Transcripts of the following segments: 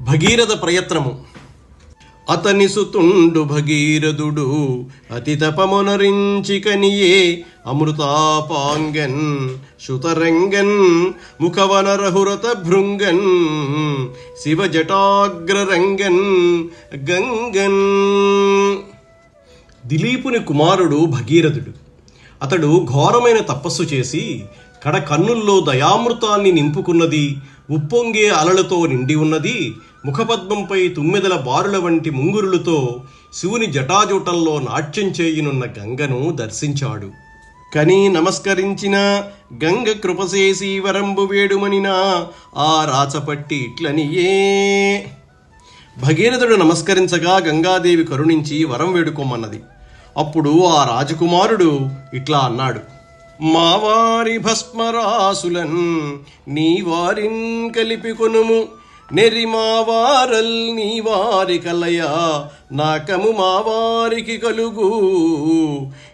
భగీరథ ప్రయత్నము. అతని సుతుండు భగీరథుడు అతి తపమునరించి కనియే అమృతాపాంగన్ శుతరంగన్ ముఖవనరహురత భృంగన్ శివ జటాగ్రరంగన్ గంగన్. దిలీపుని కుమారుడు భగీరథుడు. అతడు ఘోరమైన తపస్సు చేసి కడ కన్నుల్లో దయామృతాన్ని నింపుకున్నది ఉప్పొంగే అలలతో నిండి ఉన్నది ముఖపద్మంపై తుమ్మెదల బారుల వంటి ముంగురులతో శివుని జటాజూటంలో నాట్యం చేయునున్న గంగను దర్శించాడు. కని నమస్కరించిన గంగ కృపసేసి వరంబు వేడుమనిన ఆ రాచపట్టి ఇట్లనియే. భగీరథుడు నమస్కరించగా గంగాదేవి కరుణించి వరం వేడుకోమన్నది. అప్పుడు ఆ రాజకుమారుడు ఇట్లా అన్నాడు మా వారి భస్మరాసులన్ నీ వారిన్ కలిపి కొనుము. నెరి మావారల్ నీ వారి కలయ నాకము మా వారికి కలుగు.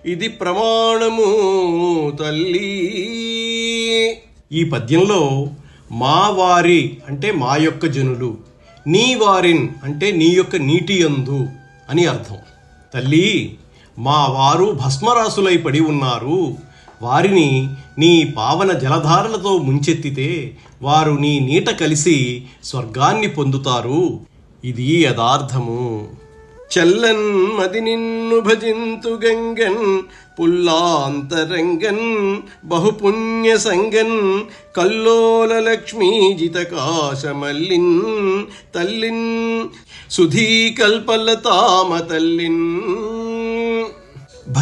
ఇది ప్రమాణము తల్లి. ఈ పద్యంలో మా వారి అంటే మా యొక్క జనులు నీ వారిన్ అంటే నీ యొక్క నీటి యందు అని అర్థం. తల్లి మా వారు భస్మరాసులై పడి ఉన్నారు. వారిని నీ పావన జలధారలతో ముంచెత్తితే వారు నీ నీట కలిసి స్వర్గాన్ని పొందుతారు. ఇది యథార్థము. చల్లన్ మది నిన్ను భజింతు గంగన్ పుల్లాంతరంగన్ బహుపుణ్య సంగన్ కల్లోల లక్ష్మీ జితకాశమల్లిన్ తల్లిన్ సుధీకల్పలతామ తల్లిన్.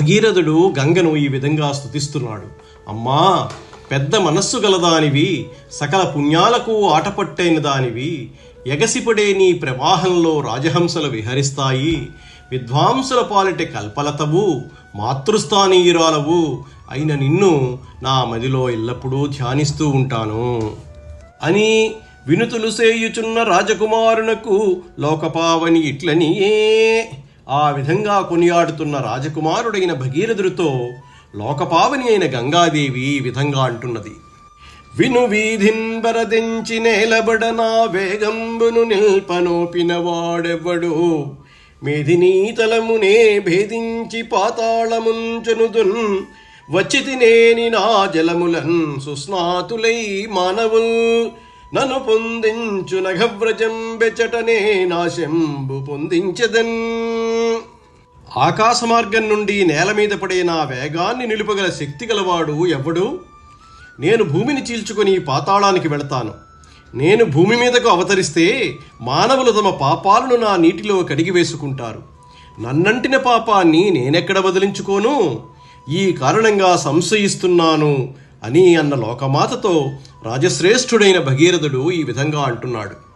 భగీరథుడు గంగను ఈ విధంగా స్తుతిస్తున్నాడు. అమ్మా పెద్ద మనస్సు గలదానివి సకల పుణ్యాలకు ఆటపట్టైన దానివి ఎగసిపడే నీ ప్రవాహంలో రాజహంసలు విహరిస్తాయి. విద్వాంసుల పాలిట కల్పలతవు మాతృస్థానీయురాలవు అయిన నిన్ను నా మదిలో ఎల్లప్పుడూ ధ్యానిస్తూ ఉంటాను. అని వినుతులు సేయుచున్న రాజకుమారునకు లోకపావని ఇట్లనియే ఆ విధంగా కొనియాడుతున్న రాజకుమారుడైన భగీరథుడితో లోకపావని అయిన గంగాదేవి ఈ విధంగా అంటున్నది. విను వీధిన్ బరదించి నేలబడనా వేగంబును నిల్పనోపిన వాడెవ్వడు. మేధినీతలమునే భేదించి పాతాళముంచునుదున్ వచ్చితి నేని నా జలములన్ సుస్నాతులై మానవుల్. నను పొందించు నఘవ్రజం బెచటనే నాశంబు పొందించదన్. ఆకాశ మార్గం నుండి నేల మీద పడే నా వేగాన్ని నిలుపగల శక్తి గలవాడు ఎవడు? నేను భూమిని చీల్చుకొని పాతాళానికి వెళతాను. నేను భూమి మీదకు అవతరిస్తే మానవులు తమ పాపాలను నా నీటిలో కడిగి వేసుకుంటారు. నన్నంటిన పాపాన్ని నేనెక్కడ వదిలించుకోను? ఈ కారణంగా సంశయిస్తున్నాను అని అన్న లోకమాతతో రాజశ్రేష్ఠుడైన భగీరథుడు ఈ విధంగా అంటున్నాడు.